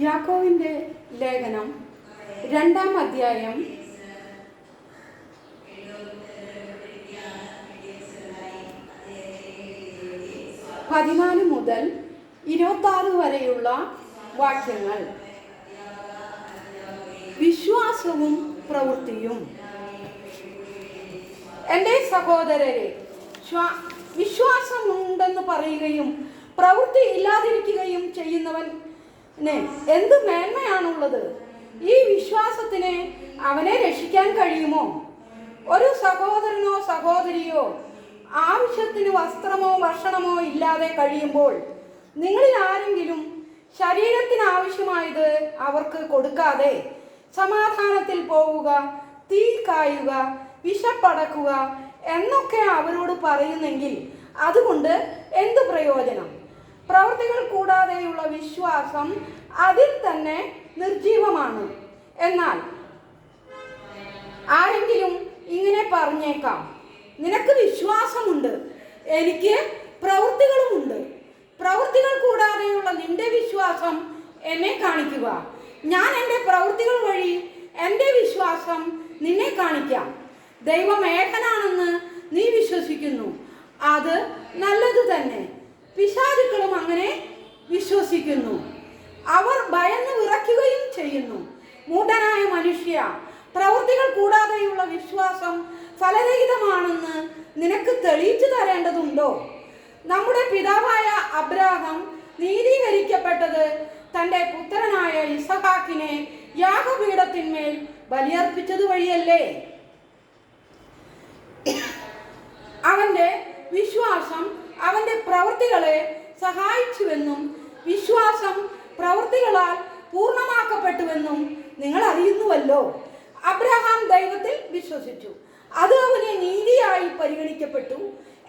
യാക്കോവിന്റെ ലേഖനം രണ്ടാം അധ്യായം പതിനാല് മുതൽ ഇരുപത്താറ് വരെയുള്ള വാക്യങ്ങൾ. വിശ്വാസവും പ്രവൃത്തിയും. എന്റെ സഹോദരരെ ശ്വാ- വിശ്വാസമുണ്ടെന്ന് പറയുകയും പ്രവൃത്തി ഇല്ലാതിരിക്കുകയും ചെയ്യുന്നവന് എന്ത് മേന്മയാണുള്ളത്? ഈ വിശ്വാസത്തിന് അവനെ രക്ഷിക്കാൻ കഴിയുമോ? ഒരു സഹോദരനോ സഹോദരിയോ ആവശ്യത്തിന് വസ്ത്രമോ ഭക്ഷണമോ ഇല്ലാതെ കഴിയുമ്പോൾ നിങ്ങളിൽ ആരെങ്കിലും ശരീരത്തിന് ആവശ്യമായത് അവർക്ക് കൊടുക്കാതെ സമാധാനത്തിൽ പോവുക തീ കായുക വിശപ്പടക്കുക എന്നൊക്കെ അവരോട് പറയുന്നെങ്കിൽ അതുകൊണ്ട് എന്ത് പ്രയോജനം? പ്രവൃത്തികൾ കൂടാതെയുള്ള വിശ്വാസം അതിൽ തന്നെ നിർജീവമാണ്. എന്നാൽ ആരെങ്കിലും ഇങ്ങനെ പറഞ്ഞേക്കാം നിനക്ക് വിശ്വാസമുണ്ട് എനിക്ക് പ്രവൃത്തികളുമുണ്ട്. പ്രവൃത്തികൾ കൂടാതെയുള്ള നിന്റെ വിശ്വാസം എന്നെ കാണിക്കുക. ഞാൻ എന്റെ പ്രവൃത്തികൾ വഴി എന്റെ വിശ്വാസം നിന്നെ കാണിക്കാം. ദൈവം ഏകനാണെന്ന് നീ വിശ്വസിക്കുന്നു. അത് നല്ലത് തന്നെ പിശാചുക്കളും അങ്ങനെ വിശ്വസിക്കുന്നു. അവർ ഭയന്ന് വിറയ്ക്കുകയും ചെയ്യുന്നു. മൂടനായ മനുഷ്യ പ്രവൃത്തികൾ കൂടാതെയുള്ള വിശ്വാസം ഫലരഹിതമാണെന്ന് നിനക്ക് തെളിയിച്ചു തരേണ്ടതുണ്ടോ? നമ്മുടെ പിതാവായ അബ്രാഹം നീതീകരിക്കപ്പെട്ടത് തന്റെ പുത്രനായ ഇസഹാക്കിനെ യാഗപീഠത്തിന്മേൽ ബലിയർപ്പിച്ചത് വഴിയല്ലേ? അവന്റെ വിശ്വാസം അവന്റെ പ്രവൃത്തികളെ സഹായിച്ചുവെന്നും വിശ്വാസം പ്രവൃത്തികളാൽ പൂർണമാക്കപ്പെട്ടുവെന്നും നിങ്ങൾ അറിയുന്നുവല്ലോ. അബ്രഹാം ദൈവത്തിൽ വിശ്വസിച്ചു. അത് അവന് നീതിയായി പരിഗണിക്കപ്പെട്ടു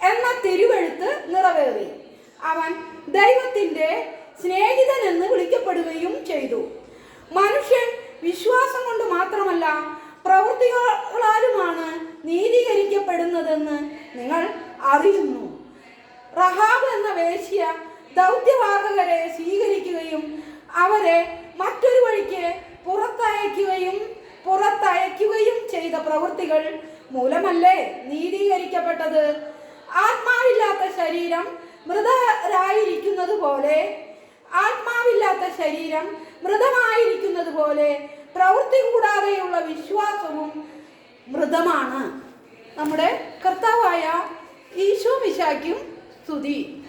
എന്ന തിരുവെഴുത്ത് നിറവേറി. അവൻ ദൈവത്തിന്റെ സ്നേഹിതൻ എന്ന് വിളിക്കപ്പെടുകയും ചെയ്തു. മനുഷ്യൻ വിശ്വാസം കൊണ്ട് മാത്രമല്ല പ്രവൃത്തികളാലുമാണ് നീതീകരിക്കപ്പെടുന്നതെന്ന് നിങ്ങൾ അറിയുന്നു. റഹാബ് എന്ന വേശ്യ ദൗത്യവാഹകരെ സ്വീകരിക്കുകയും അവരെ മറ്റൊരു വഴിക്ക് പുറത്തയക്കുകയും പുറത്തയക്കുകയും ചെയ്ത പ്രവൃത്തികൾ മൂലമല്ലേ നീതീകരിക്കപ്പെട്ടത്? ആത്മാവില്ലാത്ത ശരീരം മൃതരായിരിക്കുന്നത് പോലെ ആത്മാവില്ലാത്ത ശരീരം മൃതമായിരിക്കുന്നത് പോലെ പ്രവൃത്തി കൂടാതെയുള്ള വിശ്വാസവും മൃതമാണ്. നമ്മുടെ കർത്താവായ ഈശോ മിശാക്കും 速递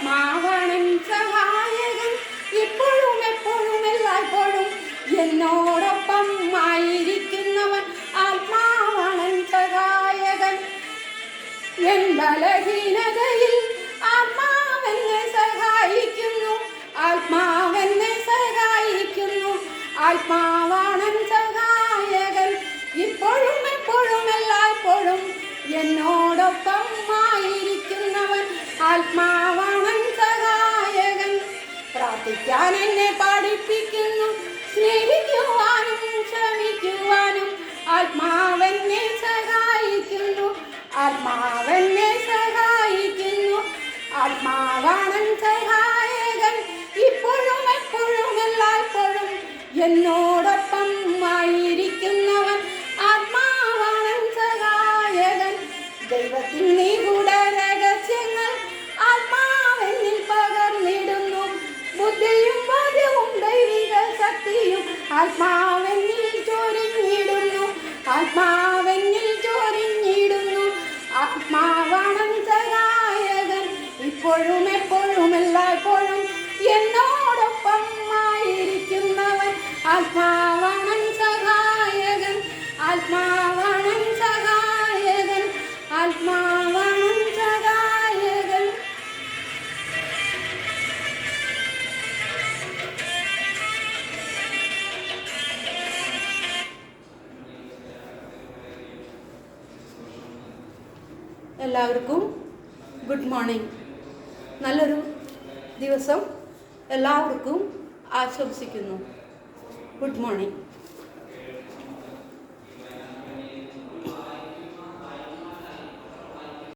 ആത്മാവണൻ സഹായകൻ ഇപ്പോഴും എപ്പോഴും എല്ലായ്പ്പോഴും എന്നോടൊപ്പം പ്രാർത്ഥിക്കാൻ എന്നെ പഠിപ്പിക്കുന്നു സ്നേഹിക്കുവാനും ക്ഷമിക്കുവാനും. ആത്മാവെന്നെ സഹായിക്കുന്നു ആത്മാവെന്നെ സഹായിക്കുന്നു. ആത്മാവാണൻ സഹായകൻ ഇപ്പോഴും എപ്പോഴും എല്ലായ്പ്പോഴും എന്നോടൊപ്പം ആത്മാവെന്നിൽ ചൊരിഞ്ഞിടുന്നു. ആത്മാ എല്ലാവർക്കും ഗുഡ് മോർണിംഗ് നല്ലൊരു ദിവസം എല്ലാവർക്കും ആശംസിക്കുന്നു. Good morning